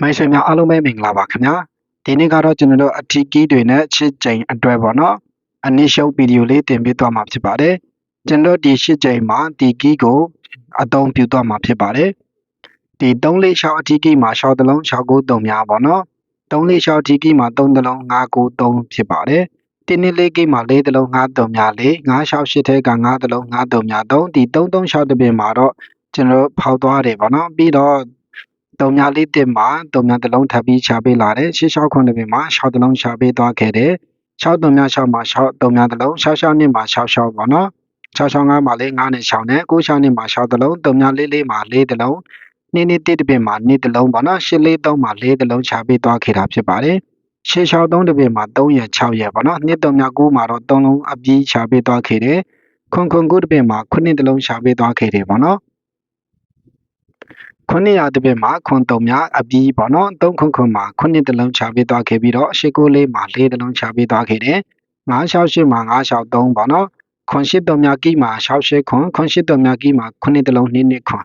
မိုင်းဆွေများအားလုံးပဲမင်္ဂလာပါခင်ဗျာဒီနေ့ကတော့ကျွန်တော်တို့အထီးကီးတွေနဲ့ရှစ်ကြိမ်အတွက်ပေါ့နော်အနည်းရှုပ်ဗီဒီယိုလေးတင်ပြသွားမှာဖြစ်ပါတယ်ကျွန်တော်ဒီရှစ်ကြိမ်မှာဒီကီးကိုအသုံးပြုသွားမှာဖြစ်ပါတယ်ဒီ3လေးရှောက်အထီးကီးမှာရှောက်တစ်လုံး693များပေါ့နော်3လေးရှောက်အထီးကီးမှာ3တစ်လုံး993ဖြစ်ပါတယ်တင်းနှစ်လေးကီးမှာ4တစ်လုံး53များ4 9ရှောက်8ထဲက9တစ်လုံး53များ3ဒီ336တပင်မှာတော့ကျွန်တော်ဖောက်သွားတယ်ပေါ့နော်ပြီးတော့ တုံညာလေးတင်မှာတုံညာတစ်လုံးထပ်ပြီးချပေးလာတယ်ရှစ်လျှောက်ခုနှစ်ပင်မှာရှောက်တစ်လုံးချပေးသွားခဲ့တယ်6တုံညာ6မှာ6တုံညာတစ်လုံး6 6နှစ်မှာ6 6ပေါ့နော်6 6 5မှာလေး9နဲ့6နဲ့9 6နှစ်မှာ6တစ်လုံးတုံညာလေးလေးမှာ4တစ်လုံးနေ့နေ့တစ်တပင်မှာနေ့တစ်လုံးပေါ့နော်8လေး3မှာ4တစ်လုံးချပေးသွားခဲ့တာဖြစ်ပါတယ်ရှေ့လျှောက်3တပင်မှာ3ရက်6ရက်ပေါ့နော်နှစ်တုံညာ9မှာတော့3လုံးအပြီးချပေးသွားခဲ့တယ်ခွန်ခွန်9တပင်မှာ9တလုံးချပေးသွားခဲ့တယ်ပေါ့နော် 900တပင်မှာခွန်တုံများအပြီးပေါ့နော်3ခွန်ခွန်မှာ9တလုံးချပေးသွားခဲ့ပြီးတော့894မှာ4တလုံးချပေးသွားခဲ့တယ်968မှာ963ပေါ့နော်ခွန်8တုံများကိမှာ68ခွန်ခွန်8တုံများကိမှာ9တလုံး2နှစ်ခွန်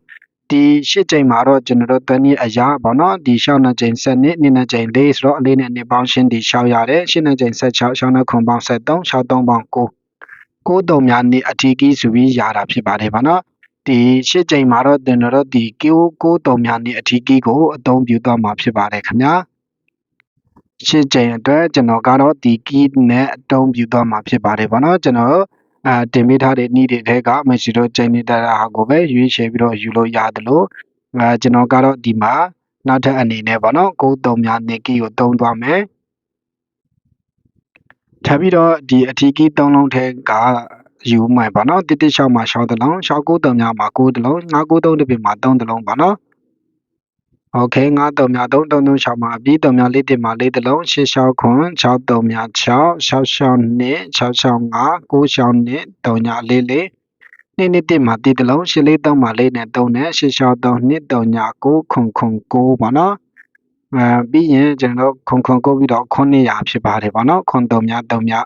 ဒီရှစ်ကြိမ်မှာတော့ကျွန်တော်တို့တနည်းအရာပေါ့နော်ဒီရှောင်းနှစ်ကြိမ်ဆက်နှစ်နှစ်နှစ်ကြိမ်လေးဆိုတော့အလေးနဲ့နှစ်ပေါင်းရှင်းဒီရှောက်ရတယ်ရှင်းနှစ်ကြိမ်ဆက်6ရှောင်းနှစ်ခွန်ပေါင်း73ရှောက်3ပေါင်း9 9တုံများနှစ်အထီးကြီးဆိုပြီးရတာဖြစ်ပါတယ်ဗောနော် ဒီရှစ်ကြိမ်မှာတော့ကျွန်တော်တို့ဒီကိုကိုတုံများနှစ်အထီးကြီးကိုအသုံးပြုသွားမှာဖြစ်ပါတယ်ခင်ဗျာရှစ်ကြိမ်အတွက်ကျွန်တော်ကတော့ဒီ key နဲ့အသုံးပြုသွားမှာဖြစ်ပါတယ်ဗောနော်ကျွန်တော်အာတင်ပေးထားတဲ့ဤတွေထဲကမရှိတော့ချိန်နေတဲ့ဟာကိုပဲရွေးချယ်ပြီးတော့ယူလို့ရတယ်လို့အဲကျွန်တော်ကတော့ဒီမှာနောက်ထပ်အနေနဲ့ဗောနော်ကိုတုံများနှစ် key ကိုသုံးသွားမယ်ထပ်ပြီးတော့ဒီအထီးကီး၃လုံးထဲက ယူမှပါနော်တစ်တစ်6မှာ6တလုံး6 9တုံများမှာ9တလုံး9 9 3တပြမှာ3တလုံးပါနော်โอเค9တုံများ3 3 3 6မှာအပြီးတုံများ4တစ်မှာ4တလုံး6 6ခွန်6တုံများ6 6 6နှစ်6 6 5 9 6နှစ်တုံညာ4 4နှစ်နှစ်တစ်မှာတစ်တလုံး8 4 3မှာ4နဲ့3နဲ့6 6 3နှစ်တုံညာ9ခွန်ခွန်9ပါနော်အဲပြီးရင်ကျွန်တော်ခွန်ခွန်ကိုပြီးတော့900ဖြစ်ပါတယ်ဗောနော်ခွန်တုံများတုံများ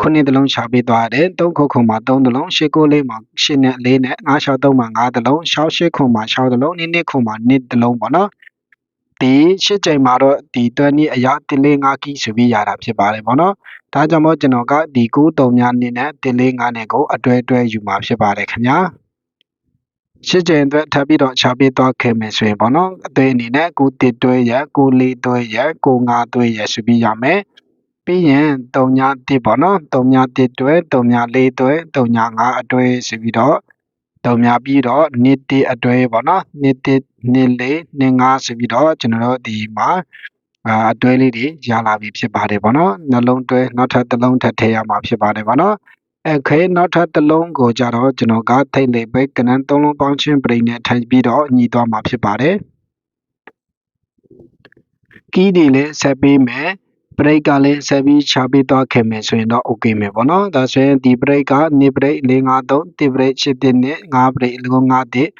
ခုနှစ်တလုံးရှာပေးသွားတယ်၃ခုခုမှာ၃တလုံး၈ကိုလေးမှာ၈နဲ့၄နဲ့၅၆၃မှာ၅တလုံး၆၈ခုမှာ၆တလုံး၂၂ခုမှာ၂တလုံးပေါ့နော်ဒီရှစ်ကြိမ်မှာတော့ဒီတွဲနည်းအရာ1လေး5ကီဆိုပြီးရတာဖြစ်ပါတယ်ဗောနော်ဒါကြောင့်မို့ကျွန်တော်ကဒီ9တုံများနေနဲ့1လေး5နဲ့ကိုအတွဲတွဲယူမှာဖြစ်ပါတယ်ခင်ဗျာရှစ်ကြိမ်အတွက်ထပ်ပြီးတော့ချပေးသွားခဲ့မယ်ဆိုရင်ပေါ့နော်အသေးအနေနဲ့ကိုတစ်တွဲရကိုလေးတွဲရကိုငါတွဲရဆိုပြီးရမယ် ပြီးရင်3ည1ပေါ့နော်3ည1တွဲ3ည4တွဲ3ည5အတွဲဆိုပြီးတော့3ညပြီးတော့2 1အတွဲပေါ့နော်2 1 2 4 2 5ဆိုပြီးတော့ကျွန်တော်တို့ဒီမှာအာအတွဲလေးတွေရလာပြီဖြစ်ပါတယ်ပေါ့နော်နှလုံးတွဲနောက်ထပ်တစ်လုံးထပ်ထည့်ရမှာဖြစ်ပါတယ်ပေါ့နော်အခဲနောက်ထပ်တစ်လုံးကိုကြတော့ကျွန်တော်ကထိတ်လေးပဲကနန်းသုံးလုံးပေါင်းချင်းပြိနဲ့ထိုင်ပြီးတော့ညီသွားမှာဖြစ်ပါတယ်ကီးတွေလည်းဆက်ပေးမယ် ဘရိတ်ကလည်းဆက်ပြီးချပေးသွားခဲ့မယ်ဆိုရင်တော့ okay မယ်ပေါ့နော်ဒါဆိုရင်ဒီဘရိတ်ကနေဘရိတ်453တိဘရိတ်7တင်နဲ့5ဘရိတ်5တင်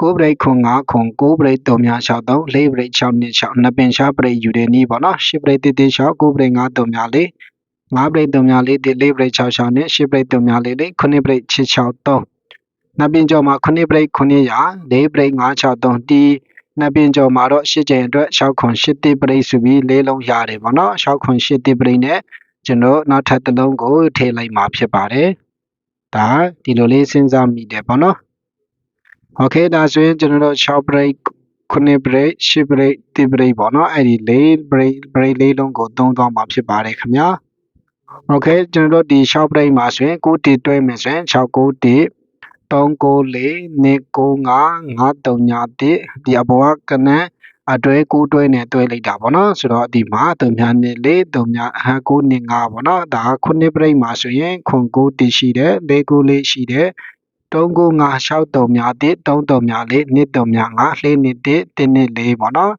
ကိုဘရိတ်ခွန်5ခွန်ကိုဘရိတ်3များ63 4ဘရိတ်6နှစ်6နှစ်ပင်ရှားဘရိတ်ယူတဲ့နည်းပေါ့နော်10ဘရိတ်တိတိ6ကိုဘရိတ်5 3များ4 5ဘရိတ်3များ4တိ4ဘရိတ်6 6နဲ့10ဘရိတ်3များ4လေး9ဘရိတ်6 6 3နှစ်ပင်ကျော်မှာ9ဘရိတ်900 4ဘရိတ်563ဒီ နှစ်ပင်ကျော်မှာတော့ရှစ်ကျင်အတွက်6ခွန်8တိပရိဆိုပြီးလေးလုံးရတယ်ပေါ့နော်6ခွန်8တိပရိနဲ့ကျွန်တော်နောက်ထပ်တစ်လုံးကိုထည့်လိုက်မှာဖြစ်ပါတယ်ဒါဒီလိုလေးစဉ်းစားမိတယ်ပေါ့နော်โอเคဒါဆိုရင်ကျွန်တော်တို့6 break 9 break 10 break 10 break ပေါ့နော်အဲ့ဒီ4 break break လေးလုံးကိုသုံးသွားမှာဖြစ်ပါတယ်ခင်ဗျာโอเคကျွန်တော်တို့ဒီ6 break မှာဆိုရင်9တီတွဲမယ်ဆိုရင်6 9တီ 394 295 531ဒီအဘောကကနန်းအတွဲ9တွဲနဲ့တွဲလိုက်တာပေါ့နော်ဆိုတော့ဒီမှာ3များနဲ့4 3များအဟ9နဲ့5ပေါ့နော်ဒါ9ပြိတ်မှာဆိုရင်ခွန်9တရှိတယ်4 9လေးရှိတယ်3 9 5 6 3များ1 3 3များ4 2 3များ5 4 2 1 1နဲ့4ပေါ့နော်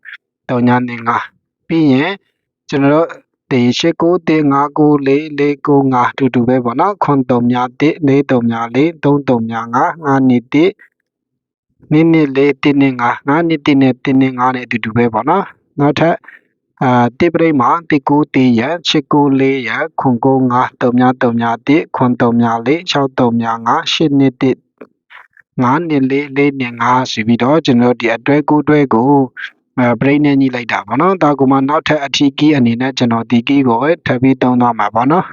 3ညာနဲ့5ပြီးရင်ကျွန်တော်တို့ တေရှိကိုတေ9 9 4 4 9 5တူတူပဲပေါ့နော်ခွန်3များ1 4 3များ4 3 3များ5 5နှစ်1နည်းနည်းလေးတင်းနေငါငါနှစ်တင်းနဲ့တင်းနေငါနဲ့အတူတူပဲပေါ့နော်နောက်ထပ်အာတိပရိမှာတိကူတီရချစ်ကူလေးရခွန်ကိုငါတုံများတုံများတိခွန်တုံများလေး6တုံများငါ8နှစ်တိငါနှစ်လေးလေးနှစ်ငါဆိုပြီးတော့ကျွန်တော်ဒီအတွဲကိုတွဲကိုအဲ ဘရိတ်နဲ့ညှိလိုက်တာပေါ့နော်ဒါကမှနောက်ထပ်အထီးကီးအနေနဲ့ကျွန်တော်ဒီကီးကိုထပ်ပြီးသုံးသွားမှာပေါ့နော်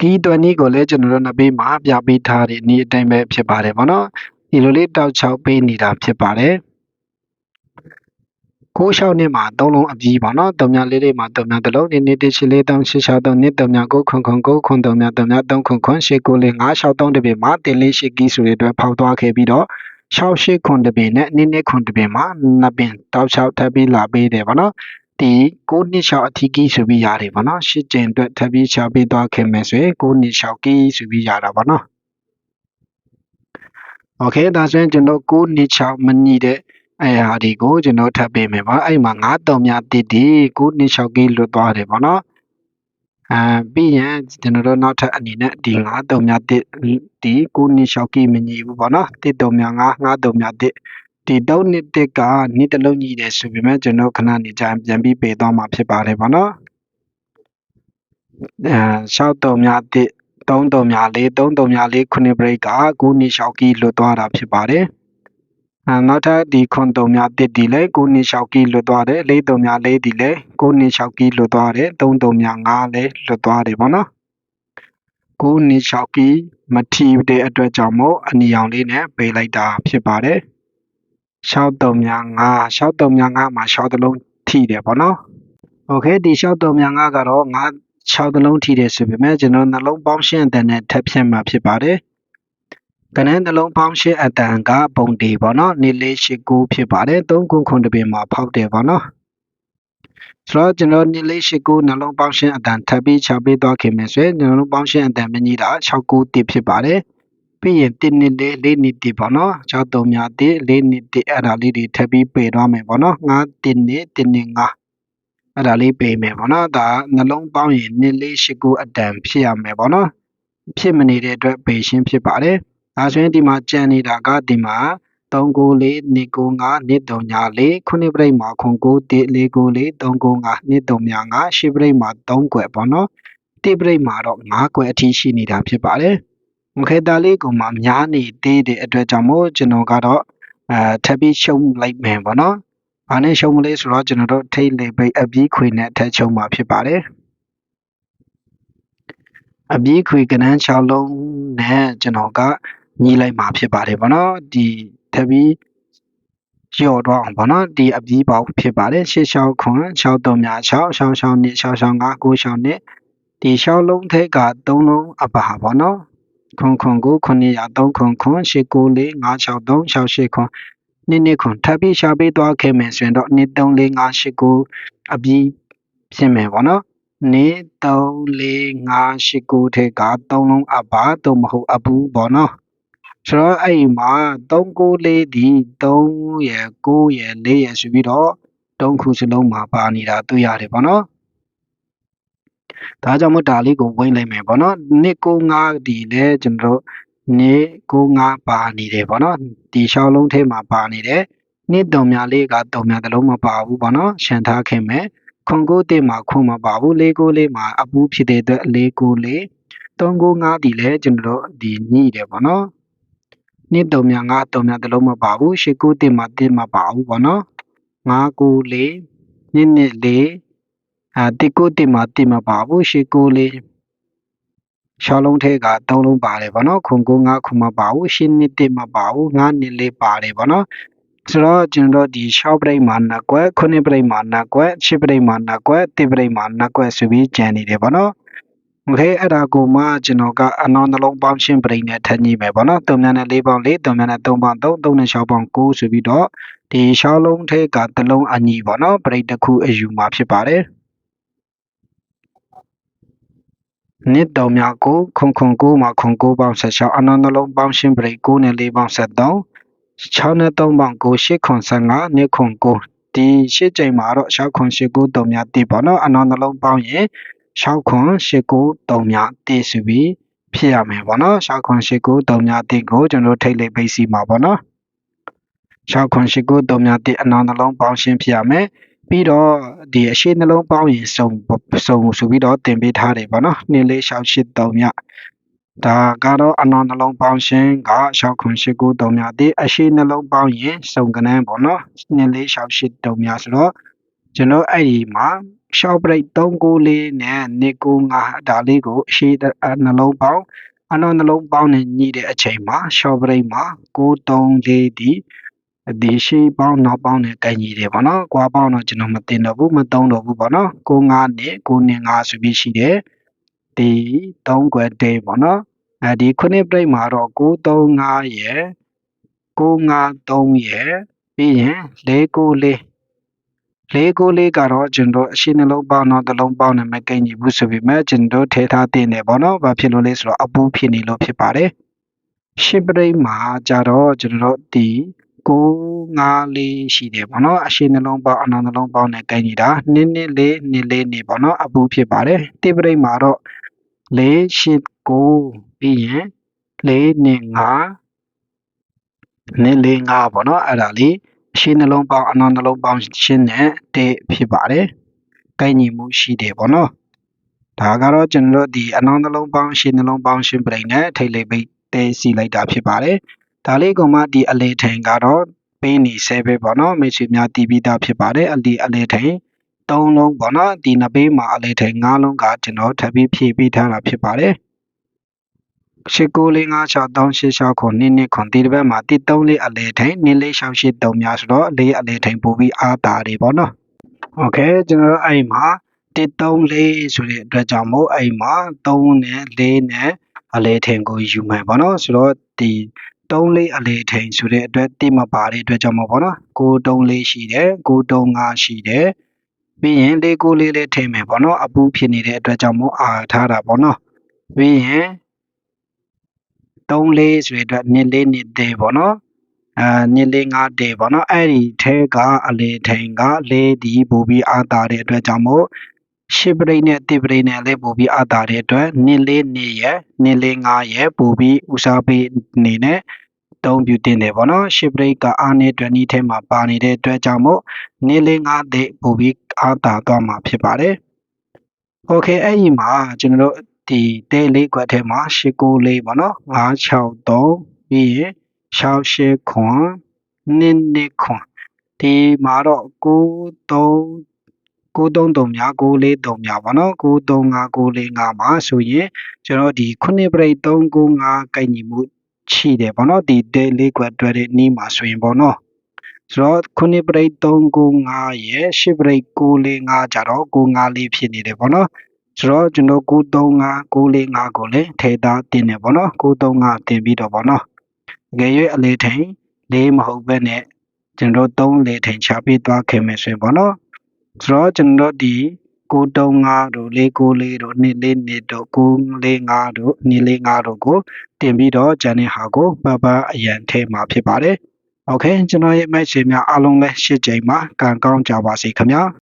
ကီးတွက်နည်းကိုလည်းကျွန်တော်တို့နှစ်ပေးမှာပြပေးထားတဲ့နည်းအတိုင်းပဲဖြစ်ပါတယ်ပေါ့နော်ဒီလိုလေးတောက်ချောက်ပေးနေတာဖြစ်ပါတယ်ကိုးလျှောက်နှစ်မှာသုံးလုံးအပြီးပါနော်တုံမြလေးလေးမှာတုံမြတစ်လုံးနေနေတစ်ချီလေးတောင်းရှစ်လျှောက်သုံးနှစ်တုံမြကိုခွန်ခွန်ကိုခွန်တုံမြတုံမြသုံးခွန်ခွန်ရှစ်ကိုလေးငါးလျှောက်သုံးတစ်ပေမှာတင်လေးရှစ်ကီးဆိုတဲ့အတွက်ဖောက်သွားခဲ့ပြီးတော့ 6 8ခွန်တစ်ပေနဲ့နိနှစ်ခွန်တစ်ပေမှာနှစ်ပင်တောက်လျှောက်ထပ်ပြီးလာပေးတယ်ဗောနော်ဒီ9နှစ်လျှောက်အထီးကီးဆိုပြီးရတယ်ဗောနော်ရှစ်ကျင်အတွက်ထပ်ပြီးချပေးသွားခဲ့မယ်ဆိုရင်9နှစ်လျှောက်ကီးဆိုပြီးရတာဗောနော်โอเคဒါဆိုရင်ကျွန်တော်9နှစ်6မညီတဲ့အဲဟာဒီကိုကျွန်တော်ထပ်ပေးမယ်ဗောအဲ့မှာ9တုံများတစ်ဒီ9နှစ်6ကီးလွတ်သွားတယ်ဗောနော် အဲပြီးရင်ကျွန်တော်တို့နောက်ထပ်အနေနဲ့ဒီ9တုံများတစ်ဒီ9နှစ်6ကီးမညီဘူးဗောနော်တစ်တုံများ9 9တုံများတစ်ဒီ3နှစ်တစ်ကနှစ်တစ်လုံးညီတယ်ဆိုပေမဲ့ကျွန်တော်ခဏနေကြပြန်ပြီးပေးသွားမှာဖြစ်ပါတယ်ဗောနော်အဲ6တုံများတစ်3တုံများ4 3တုံများ4ခုနှစ်ဘရိတ်က9နှစ်6ကီးလွတ်သွားတာဖြစ်ပါတယ်အဲ နောက်ထပ်ဒီခွန်တုံများတစ်ဒီလဲ9နှစ်6ကီးလွတ်သွားတယ်4တုံများ4ဒီလဲ9နှစ်6ကီးလွတ်သွားတယ်3တုံများ5လဲလွတ်သွားတယ်ဗောနော်9နှစ်6ကီးမထီတဲ့အတွက်ကြောင့်မို့အနီအောင်လေးနဲ့ပေးလိုက်တာဖြစ်ပါတယ်6တုံများ5 6တုံများ5မှာ6တလုံးထိတယ်ဗောနော်โอเคဒီ6တုံများ5ကတော့5 6တလုံးထိတယ်ဆိုပေမဲ့ကျွန်တော်နှလုံးပေါင်းရှင်းအတန်နဲ့ထပ်ဖြတ်မှာဖြစ်ပါတယ် ကနန်းနှလုံးပေါင်းရှင်းအတန်ကပုံတီပေါ့နော်နေလေးရှိ9ဖြစ်ပါတယ်3ခုခွန်တပင်မှာဖောက်တယ်ပေါ့နော်ဆိုတော့ကျွန်တော်နေလေးရှိ9နှလုံးပေါင်းရှင်းအတန်ထပ်ပြီးချပေးသွားခင်မယ်ဆိုရင်နှလုံးပေါင်းရှင်းအတန်မကြီးတာ6 9တိဖြစ်ပါတယ်ပြီးရင်1နှစ်လေး4နှစ်တိပေါ့နော်6 3များတိ4နှစ်တိအဲ့ဒါလေးတွေထပ်ပြီးပေသွားမယ်ပေါ့နော်9 1နှစ်1နှစ်9အဲ့ဒါလေးပေးမယ်ပေါ့နော်ဒါနှလုံးပေါင်းရင်2 4 8 9အတန်ဖြစ်ရမယ်ပေါ့နော်ဖြစ်မနေတဲ့အတွက်ပေရှင်းဖြစ်ပါတယ် ဒါဆိုရင်ဒီမှာကြံနေတာကဒီမှာ394 295 234 9ပြိတ်မှာ991 494 395 235 10ပြိတ်မှာ3ကွယ်ပေါ့နော်တိပြိတ်မှာတော့9ကွယ်အထိရှိနေတာဖြစ်ပါတယ်။မခေတာလေးကမှများနေသေးတဲ့အတွက်ကြောင့်မို့ကျွန်တော်ကတော့အဲထပ်ပြီးရှုံးလိုက်မယ်ပေါ့နော်။ဘာနဲ့ရှုံးမလဲဆိုတော့ကျွန်တော်တို့ထိတ်လေပိတ်အပြီးခွေနဲ့ထပ်ရှုံးမှာဖြစ်ပါတယ်။အပြီးခွေကနန်း6လုံးနဲ့ကျွန်တော်က ညီလိုက်မှာဖြစ်ပါတယ်ဗောနော်။ဒီထပ်ပြီးကျော်တော့အောင်ဗောနော်ဒီအပြီးပေါက်ဖြစ်ပါတယ်6 6ခွန်6 3များ6 6 6နှစ်6 6 5 9 6နှစ်ဒီ6လုံးထက်က3လုံးအပါဗောနော်ခွန်ခွန်ကို900 3ခွန်ခွန်8 9 4 5 6 3 6 8ခွန်နှစ်နှစ်ခွန်ထပ်ပြီးရှာပေးသွားခဲ့မယ်ဆိုရင်တော့နှစ်3 4 5 8 9အပြီးဖြစ်မယ်ပေါ့နော်နှစ်3 4 5 8 9ထက်က3လုံးအပါတော့မဟုတ်အပူပေါ့နော် ဆိုတော့အဲ့မှာ3 9 4ဒီ3ရယ်9ရယ်4ရယ်ဆိုပြီးတော့3ခုစလုံးမှာပါနေတာတွေ့ရတယ်ပေါ့နော်ဒါကြောင့်မို့ဒါလေးကိုဝိမ့်လိုက်မယ်ပေါ့နော်နှစ်9 5ဒီလဲကျွန်တော်တို့နေ95ပါနေတယ်ပေါ့နော်ဒီရှောင်းလုံးထဲမှာပါနေတယ်နှစ်တုံများလေးကတုံများတစ်လုံးမပါဘူးပေါ့နော်ရှန်ထားခင်မဲ့ခွန်ကိုတင်မှာခွန်မပါဘူးလေးကိုလေးမှာအပူးဖြစ်တဲ့အတွက်လေးကိုလေး395ဒီလဲကျွန်တော်တို့ဒီညှိတယ်ပေါ့နော် နှစ်တုံများငါတုံများတစ်လုံးမပါဘူးရှစ်ကိုတင်မှာတင်မပါဘူးပေါ့နော်9ကိုလေးနှစ်နှစ်လေးအာတစ်ကိုတင်မှာတင်မပါဘူးရှစ်ကိုလေးရှောင်းလုံးထဲက3လုံးပါတယ်ဗောနော်ခွန်ကို9ခုမပါဘူးရှင်းနှစ်တစ်မပါဘူး9နှစ်လေးပါတယ်ဗောနော်ဆိုတော့ကျွန်တော်ဒီရှောက်ပရိတ်မှာနှစ်ကွက်ခုနှစ်ပရိတ်မှာနှစ်ကွက်ရှစ်ပရိတ်မှာနှစ်ကွက်တစ်ပရိတ်မှာနှစ်ကွက်ဆိုပြီးကြံနေတယ်ဗောနော် ဟဲ့အဲ့ဒါကိုမှကျွန်တော်ကအနောနှလုံးပေါင်းရှင်းပြိနဲ့ထပ်ညှိမယ်ပေါ့နော်၃များနဲ့၄ပေါင်း၄၃များနဲ့၃ပေါင်း၃၃နဲ့၆ပေါင်း၉ဆိုပြီးတော့ဒီရှောင်းလုံးထဲကတလုံးအညီပေါ့နော်ပြိတစ်ခုအယူမှာဖြစ်ပါတယ်နှစ်တော်များကိုခွန်ခွန်ကိုမှခွန်ကိုပေါင်း16အနန္တလုံးပေါင်းရှင်းပြိ9နဲ့4ပေါင်း73 6နဲ့3ပေါင်း9 8ခွန်15နှစ်ခွန်9ဒီရှစ်ချိန်မှာတော့6ခွန်8ကိုတော်များတိပေါ့နော်အနန္တလုံးပေါင်းရင် 6ခွန်8 9တုံများတည်ဆိုပြီးဖြစ်ရမယ်ပေါ့နော်6ခွန်8 9တုံများတည်ကိုကျွန်တော်ထိတ်လိုက်ပိတ်စီမှာပေါ့နော်6ခွန်8 9တုံများတည်အနန္တလုံးပေါင်းရှင်းဖြစ်ရမယ်ပြီးတော့ဒီအရှိနှလုံးပေါင်းရင်စုံစုံဆိုပြီးတော့တင်ပေးထားတယ်ပေါ့နော်2 4 6 8 3ညဒါကတော့အနောင်နှလုံးပေါင်းရှင်က69893များတည်အရှိနှလုံးပေါင်းရင်စုံကနန်းပေါ့နော်2468များဆိုတော့ ကျွန်တော်အဲ့ဒီမှာရှော့ပရိတ်394နဲ့295ဒါလေးကိုအရှိနှလုံးပေါင်းအနောင်နှလုံးပေါင်းနဲ့ညှိတဲ့အချိန်မှာရှော့ပရိတ်မှာ934ဒီဒီရှိပေါင်းနောက်ပေါင်းနဲ့ကင်ကြီးတယ်ပေါ့နော်။ကွာပေါင်းတော့ကျွန်တော်မတင်တော့ဘူးမသုံးတော့ဘူးပေါ့နော်။95နဲ့95ဆိုပြီးရှိတယ်။ဒီ3ခွဲတေးပေါ့နော်။အဲဒီခုနှစ်ပြိတ်မှာတော့935ရယ်953ရယ်ပြီးရင်494 494ကတော့ကျွန်တော်အရှိနှလုံးပေါင်းတော့တစ်လုံးပေါင်းနဲ့မကင်ကြီးဘူးဆိုပြီးမဲ့ကျွန်တော်ထဲထားတင်တယ်ပေါ့နော်။ဘာဖြစ်လို့လဲဆိုတော့အပူဖြစ်နေလို့ဖြစ်ပါတယ်။ရှစ်ပရိတ်မှာကြတော့ကျွန်တော်ဒီ9 5လေးရှိတယ်ပေါ့နော်အရှိနှလုံးပေါင်းအနောင်နှလုံးပေါင်းနဲ့ကိုင်းနေတာ2 2 4 2 4နေပေါ့နော်အပူဖြစ်ပါတယ်တိပရိတ်မှာတော့4 8 9ပြီးရင်4 2 5 2 4 5ပေါ့နော်အဲ့ဒါလေးအ ရှိနှလုံးပေါင်းအနောင်နှလုံးပေါင်းရှင်းတဲ့တေဖြစ်ပါတယ်ကိုင်းညီမှုရှိတယ်ပေါ့နော်ဒါကတော့ကျွန်တော်တို့ဒီအနောင်နှလုံးပေါင်းရှင်းနှလုံးပေါင်းရှင်းပရိတ်နဲ့ထိတ်လိပ်ပိတ်တဲစီလိုက်တာဖြစ်ပါတယ်ဒါလေးကမှဒီအလေထိန်ကတော့ပေးနေဆဲပဲပေါ့နော်မိတ်ဆွေများတည်ပြီးသားဖြစ်ပါတယ်အလီအလေထိန်၃လုံးပေါ့နော်ဒီနှစ်ပေးမှာအလေထိန်၅လုံးကကျွန်တော်ထပ်ပြီးဖြည့်ပေးထားတာဖြစ်ပါတယ် ရှစ်ကိုလေး9 6 3 8 6ခုနှစ်နှစ်ခွန်ဒီတစ်ဘက်မှာတိ3လေးအလေထိန်နှစ်လေး6 8 3များဆိုတော့လေးအလေထိန်ပို့ပြီးအားတာတွေပေါ့နော်โอเคကျွန်တော်အဲ့မှာတိ3လေးဆိုတဲ့အတွက်ကြောင့်မို့အဲ့မှာ3နဲ့4နဲ့အလေထိန်ကိုယူမယ်ပေါ့နော်ဆိုတော့ဒီ3လေးအလေထိန်ဆိုတဲ့အတွက်တိမပါတဲ့အတွက်ကြောင့်မို့ပေါ့နော်6 3လေးရှိတယ်6 3 5ရှိတယ်ပြီးရင်4 9လေးလေးထိန်မယ်ပေါ့နော်အပူဖြစ်နေတဲ့အတွက်ကြောင့်မို့အာထားတာပေါ့နော်ပြီးရင် 3လေးဆိုတဲ့အတွက်2လေး2သေးပေါ့နော်အာ2လေး5တေပေါ့နော်အဲ့ဒီထဲကအလေထိန်က4ဒီပို့ပြီးအာတာတဲ့အတွက်ကြောင့်မို့ရှစ်ပရိတ်နဲ့တိပရိတ်နဲ့လည်းပို့ပြီးအာတာတဲ့အတွက်2လေး2ရဲ့2လေး5ရဲ့ပို့ပြီးဦးစားပေးအနေနဲ့သုံးပြတင်တယ်ပေါ့နော်ရှစ်ပရိတ်ကအားနဲ့တွန်နီးထဲမှာပါနေတဲ့အတွက်ကြောင့်မို့2လေး5တဲ့ပို့ပြီးအာတာသွားမှာဖြစ်ပါတယ်โอเคအဲ့ဒီမှာကျွန်တော်တို့ ဒီတဲလေးကွက်ထဲမှာရှစ်ကိုလေးပေါ့နော်963ပြီးရင်68ခွန်နင်းနစ်ခွန်ဒီမှာတော့93 933များ943များပေါ့နော်935 945မှာဆိုရင်ကျွန်တော်ဒီခုနှစ်ပြိတ်395ကိုက်ညီမှုရှိတယ်ပေါ့နော်ဒီတဲလေးကွက်တွဲတဲ့နီးမှာဆိုရင်ပေါ့နော်ဆိုတော့ခုနှစ်ပြိတ်395ရဲ့ရှစ်ပြိတ်945ကြတော့954ဖြစ်နေတယ်ပေါ့နော် ဆိုတော့ကျွန်တော်935 945ကိုလည်းထည့်သားတင်တယ်ပေါ့နော်935တင်ပြီးတော့ပေါ့နော်ငယ်ရွယ်အလေးထိန်လေးမဟုတ်ဘဲနဲ့ကျွန်တော်3လေးထိန်ချပေးသွားခင်မယ်ဆိုရင်ပေါ့နော်ဆိုတော့ကျွန်တော်ဒီ935တို့494တို့242တို့945တို့245တို့ကိုတင်ပြီးတော့ဂျန်တဲ့ဟာကိုပပအရန်ထဲမှာဖြစ်ပါတယ်။ Okay ကျွန်တော်ရဲ့ match များအားလုံးလည်း၈ကြိမ်မှာကံကောင်းကြပါစေခင်ဗျာ။